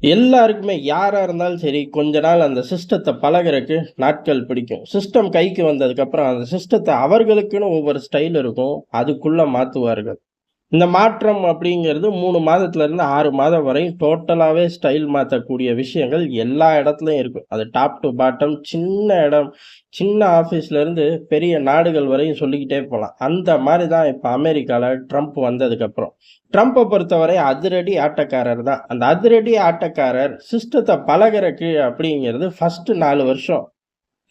எல்லாருக்குமே யாராக இருந்தாலும் சரி, கொஞ்ச நாள் அந்த சிஸ்டத்தை பழகுறக்கு நாட்கள் பிடிக்கும். சிஸ்டம் கைக்கு வந்ததுக்கப்புறம், அந்த சிஸ்டத்தை அவர்களுக்குன்னு ஒவ்வொரு ஸ்டைல் இருக்கும். அதுக்குள்ளே மாற்றுவார்கள் இந்த மாற்றம் அப்படிங்கிறது மூணு மாதத்துலேருந்து ஆறு மாதம் வரை டோட்டலாகவே ஸ்டைல் மாற்றக்கூடிய விஷயங்கள் எல்லா இடத்துலையும் இருக்கும். அது டாப் டூ பாட்டம் சின்ன இடம், சின்ன ஆஃபீஸ்லேருந்து பெரிய நாடுகள் வரையும் சொல்லிக்கிட்டே போகலாம் அந்த மாதிரி தான் இப்போ அமெரிக்காவில் ட்ரம்ப் வந்ததுக்கப்புறம். ட்ரம்ப்பை பொறுத்தவரை அதிரடி ஆட்டக்காரர் தான். அந்த அதிரடி ஆட்டக்காரர் சிஸ்டத்தை பழகுறக்கு அப்படிங்கிறது ஃபஸ்ட்டு நாலு வருஷம்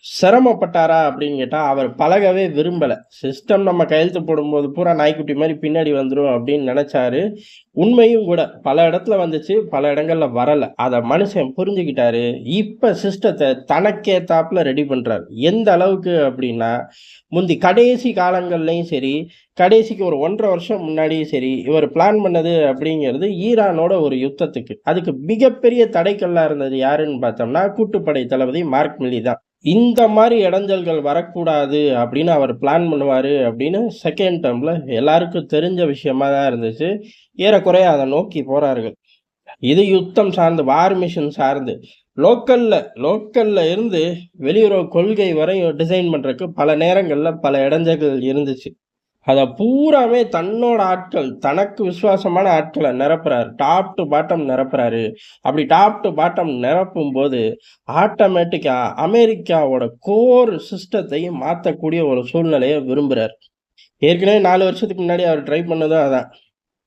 சிரமப்பட்டாரா அப்படின்னு கேட்டால் அவர் பழகவே விரும்பலை சிஸ்டம் நம்ம கையெழுத்து போடும்போது பூரா நாய்க்குட்டி மாதிரி பின்னாடி வந்துடும் அப்படின்னு நினச்சாரு உண்மையும் கூட. பல இடத்துல வந்துச்சு, பல இடங்களில் வரலை அதை மனுஷன் புரிஞ்சுக்கிட்டாரு. சிஸ்டத்தை தனக்கே தனக்கேத்தாப்புல ரெடி பண்ணுறாரு எந்த அளவுக்கு அப்படின்னா, முந்தி கடைசி காலங்கள்லையும் சரி, கடைசிக்கு ஒரு 1 1/2 வருஷம் முன்னாடியும் சரி, இவர் பிளான் பண்ணது அப்படிங்கிறது ஈரானோட ஒரு யுத்தத்துக்கு. அதுக்கு மிகப்பெரிய தடைக்கல்லாக இருந்தது யாருன்னு பார்த்தோம்னா, கூட்டுப்படை தளபதி மார்க் மில்லி தான். இந்த மாதிரி இடைஞ்சல்கள் வரக்கூடாது அப்படின்னு அவர் பிளான் பண்ணுவார் அப்படின்னு செகண்ட் டேர்மில் எல்லாருக்கும் தெரிஞ்ச விஷயமா தான் இருந்துச்சு. ஏறக்குறைய அதை நோக்கி போகிறார்கள் இது யுத்தம் சார்ந்து, வார் மிஷின் சார்ந்து. லோக்கல்ல லோக்கல்ல இருந்து வெளியுறவு கொள்கை வரையும் டிசைன் பண்ணுறதுக்கு பல நேரங்களில் பல இடைஞ்சல்கள் இருந்துச்சு. அதை பூராமே தன்னோட ஆட்கள், தனக்கு விசுவாசமான ஆட்களை நிரப்புறாரு. டாப் டூ பாட்டம் நிரப்புறாரு. அப்படி டாப் டூ பாட்டம் நிரப்பும்போது, ஆட்டோமேட்டிக்காக அமெரிக்காவோட கோர் சிஸ்டத்தையும் மாற்றக்கூடிய ஒரு சூழ்நிலையை விரும்புகிறார் ஏற்கனவே நாலு வருஷத்துக்கு முன்னாடி அவர் ட்ரை பண்ணதும் அதான்.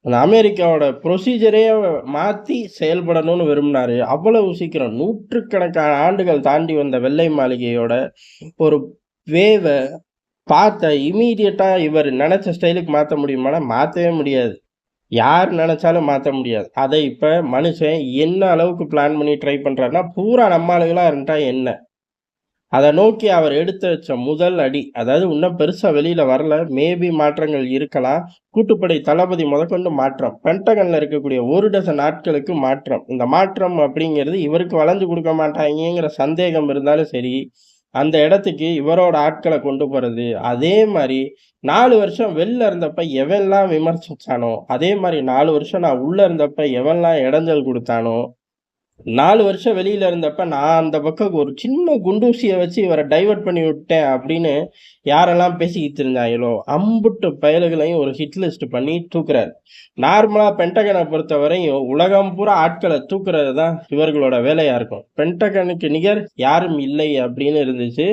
அந்த அமெரிக்காவோட ப்ரொசீஜரே மாற்றி செயல்படணும்னு விரும்பினாரு அவ்வளவு சீக்கிரம் நூற்றுக்கணக்கான ஆண்டுகள் தாண்டி வந்த வெள்ளை மாளிகையோட ஒரு வேவை பார்த்த இமீடியட்டாக இவர் நினச்ச ஸ்டைலுக்கு மாற்ற முடியுமானா, மாற்றவே முடியாது. யார் நினச்சாலும் மாற்ற முடியாது. அதை இப்போ மனுஷன் என்ன அளவுக்கு பிளான் பண்ணி ட்ரை பண்ணுறாருன்னா பூரா நம்ம ஆளுகளாக இருந்துட்டா என்ன? அதை நோக்கி அவர் எடுத்து வச்ச முதல் அடி. அதாவது இன்னும் பெருசாக வெளியில் வரல. மேபி மாற்றங்கள் இருக்கலாம். கூட்டுப்படை தளபதி முதற்கொண்டு மாற்றம். பென்டகனில் இருக்கக்கூடிய ஒரு டசன் நாட்களுக்கு மாற்றம். இந்த மாற்றம் அப்படிங்கிறது இவருக்கு வளைஞ்சு கொடுக்க மாட்டாங்கிற சந்தேகம் இருந்தாலும் சரி, அந்த இடத்துக்கு இவரோட ஆட்களை கொண்டு போகிறது அதே மாதிரி நாலு வருஷம் வெளில இருந்தப்ப எவெல்லாம் விமர்சிச்சானோ, அதே மாதிரி நாலு வருஷம் நான் உள்ளே இருந்தப்ப எவெல்லாம் இடைஞ்சல் கொடுத்தானோ நாலு வருஷம் வெளியில இருந்தப்ப நான் அந்த பக்கம் ஒரு சின்ன குண்டூசியை வச்சு இவரை டைவர்ட் பண்ணி விட்டேன் அப்படின்னு யாரெல்லாம் பேசிக்கிட்டு இருந்தாங்களோ அம்புட்டு பயலுகளையும் ஒரு ஹிட் லிஸ்ட் பண்ணி தூக்குறாரு. நார்மலா பொறுத்த பொறுத்தவரையும் உலகம் பூரா ஆட்களை தூக்குறது தான் இவர்களோட வேலையா இருக்கும். பென்டகனுக்கு நிகர் யாரும் இல்லை அப்படின்னு இருந்துச்சு.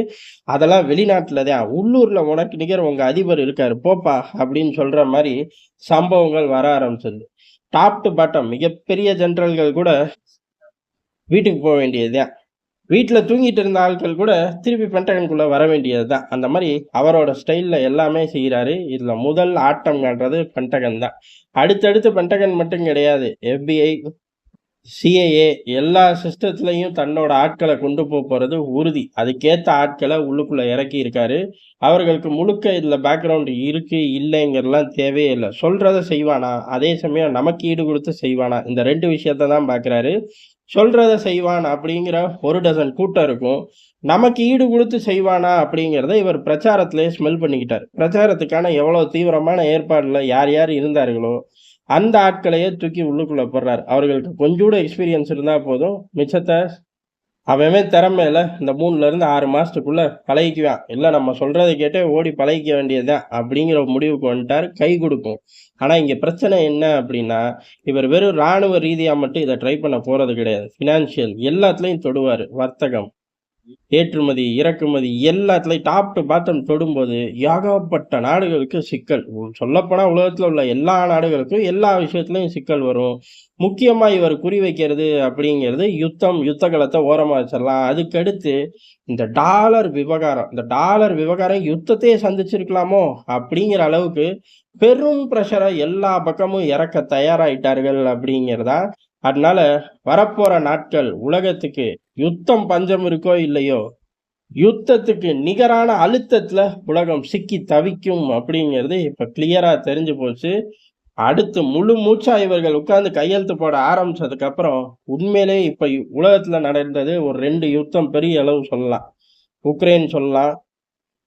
அதெல்லாம் வெளிநாட்டுல தான். உள்ளூர்ல உனக்கு நிகர் உங்க அதிபர் இருக்காரு. போப்பா அப்படின்னு சொல்ற மாதிரி சம்பவங்கள் வர ஆரம்பிச்சது. டாப் டூ பாட்டம் மிகப்பெரிய ஜென்ரல்கள் கூட வீட்டுக்கு போக வேண்டியது தான். வீட்டில் தூங்கிட்டு இருந்த ஆட்கள் கூட திருப்பி பென்டகனுக்குள்ளே வர வேண்டியது தான். அந்த மாதிரி அவரோட ஸ்டைல்ல எல்லாமே செய்கிறாரு இதுல முதல் ஆட்டம் காட்டுறது பென்டகன் தான். அடுத்தடுத்து பென்டகன் மட்டும் கிடையாது. எஃபிஐ சிஏஏ எல்லா சிஸ்டத்துலையும் தன்னோட ஆட்களை கொண்டு போக போகிறது உறுதி. அதுக்கேற்ற ஆட்களை உள்ளுக்குள்ளே இறக்கி இருக்காரு. அவர்களுக்கு முழுக்க இதில் பேக்ரவுண்டு இருக்குது இல்லைங்கிறலாம் தேவையே இல்லை சொல்கிறத செய்வானா? அதே சமயம் நமக்கு ஈடு கொடுத்து செய்வானா? இந்த ரெண்டு விஷயத்த தான் பார்க்குறாரு. சொல்கிறத செய்வான் அப்படிங்கிற ஒரு டசன் கூட்டம் இருக்கும். நமக்கு ஈடு கொடுத்து செய்வானா அப்படிங்கிறத இவர் பிரச்சாரத்திலே ஸ்மெல் பண்ணிக்கிட்டார் பிரச்சாரத்துக்கான எவ்வளோ தீவிரமான ஏற்பாடில் யார் யார் இருந்தார்களோ, அந்த ஆட்களையே தூக்கி உள்ளுக்குள்ளே போடுறாரு. அவர்களுக்கு கொஞ்சூட எக்ஸ்பீரியன்ஸ் இருந்தால் போதும். மிச்சத்தை அவன் திறமையில இந்த மூணுலேருந்து ஆறு மாதத்துக்குள்ளே பழகிக்குவான். இல்லை நம்ம சொல்கிறத கேட்டே ஓடி பழகிக்க வேண்டியதுதான் அப்படிங்கிற முடிவுக்கு வந்துட்டார் கை கொடுக்கும் ஆனால் இங்கே பிரச்சனை என்ன அப்படின்னா, இவர் வெறும் ராணுவ ரீதியாக மட்டும் இதை ட்ரை பண்ண போகிறது கிடையாது. ஃபினான்ஷியல் எல்லாத்துலேயும் தொடுவார் வர்த்தகம், ஏற்றுமதி, இறக்குமதி எல்லாத்துலேயும் டாப் டு பாட்டம் தொடும்போது ஏகப்பட்ட நாடுகளுக்கு சிக்கல். சொல்லப்போனால் உலகத்தில் உள்ள எல்லா நாடுகளுக்கும் எல்லா விஷயத்துலையும் சிக்கல் வரும். முக்கியமாக இவர் குறி வைக்கிறது அப்படிங்கிறது யுத்தம், யுத்த களத்தை ஓரமாக வச்சிடலாம். அதுக்கடுத்து இந்த டாலர் விவகாரம். இந்த டாலர் விவகாரம் யுத்தத்தையே சந்திச்சிருக்கலாமோ? அப்படிங்கிற அளவுக்கு பெரும் பிரஷர எல்லா பக்கமும் இறக்க தயாராயிட்டார்கள் அப்படிங்கிறதா. அதனால வரப்போற நாட்கள் உலகத்துக்கு யுத்தம் பஞ்சம் இருக்கோ இல்லையோ, யுத்தத்துக்கு நிகரான அழுத்தத்தில் உலகம் சிக்கி தவிக்கும் அப்படிங்கிறது இப்போ கிளியராக தெரிஞ்சு போச்சு. அடுத்து முழு மூச்சா இவர்கள் உட்கார்ந்து கையெழுத்து போட ஆரம்பிச்சதுக்கப்புறம் உண்மையிலே உண்மையிலேயே உலகத்தில் நடந்தது ஒரு ரெண்டு யுத்தம் பெரிய அளவு சொல்லலாம். உக்ரைன் சொல்லலாம்.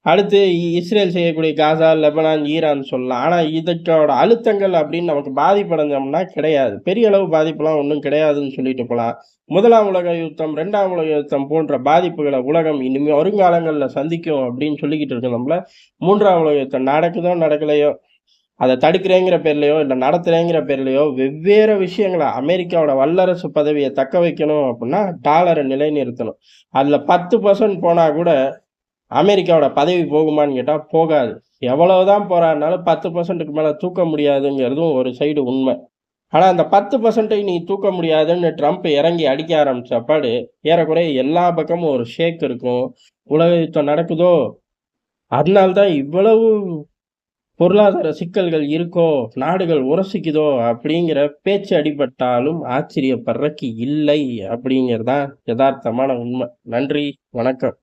அடுத்து இஸ்ரேல் செய்யக்கூடிய காசா, லெபனான், ஈரான் சொல்லலாம். ஆனால் இதற்கோட அழுத்தங்கள் அப்படின்னு நமக்கு பாதிப்படைஞ்சோம்னா கிடையாது. பெரிய அளவு பாதிப்புலாம் ஒன்றும் கிடையாதுன்னு சொல்லிட்டு போகலாம் முதலாம் உலக யுத்தம், ரெண்டாம் உலக யுத்தம் போன்ற பாதிப்புகளை உலகம் இனிமேல் வருங்காலங்களில் சந்திக்கும் அப்படின்னு சொல்லிக்கிட்டு இருக்கணும்ல மூன்றாம் உலக யுத்தம் நடக்குதோ, நடக்கலையோ, அதை தடுக்கிறேங்கிற பேர்லையோ இல்லை நடத்துறேங்கிற பேர்லையோ வெவ்வேறு விஷயங்களை அமெரிக்காவோட வல்லரசு பதவியை தக்க வைக்கணும் அப்படின்னா, டாலரை நிலைநிறுத்தணும். அதில் பத்து பர்சன்ட் போனால் கூட அமெரிக்காவோட பதவி போகுமான்னு கேட்டால் போகாது. எவ்வளவுதான் போராடினாலும் பத்து பர்சன்ட்டுக்கு மேலே தூக்க முடியாதுங்கிறதும் ஒரு சைடு உண்மை ஆனால் அந்த பத்து பர்சன்ட்டை நீ தூக்க முடியாதுன்னு ட்ரம்ப் இறங்கி அடிக்க ஆரம்பிச்சப்பாடு ஏறக்குறைய எல்லா பக்கமும் ஒரு ஷேக் இருக்கும். உலக யுத்தம் நடக்குதோ! அதனால்தான் இவ்வளவு பொருளாதார சிக்கல்கள் இருக்கோ! நாடுகள் உரசிக்குதோ! அப்படிங்கிற பேச்சு அடிபட்டாலும் ஆச்சரியப்படுறக்கு இல்லை அப்படிங்கிறது தான் உண்மை நன்றி, வணக்கம்.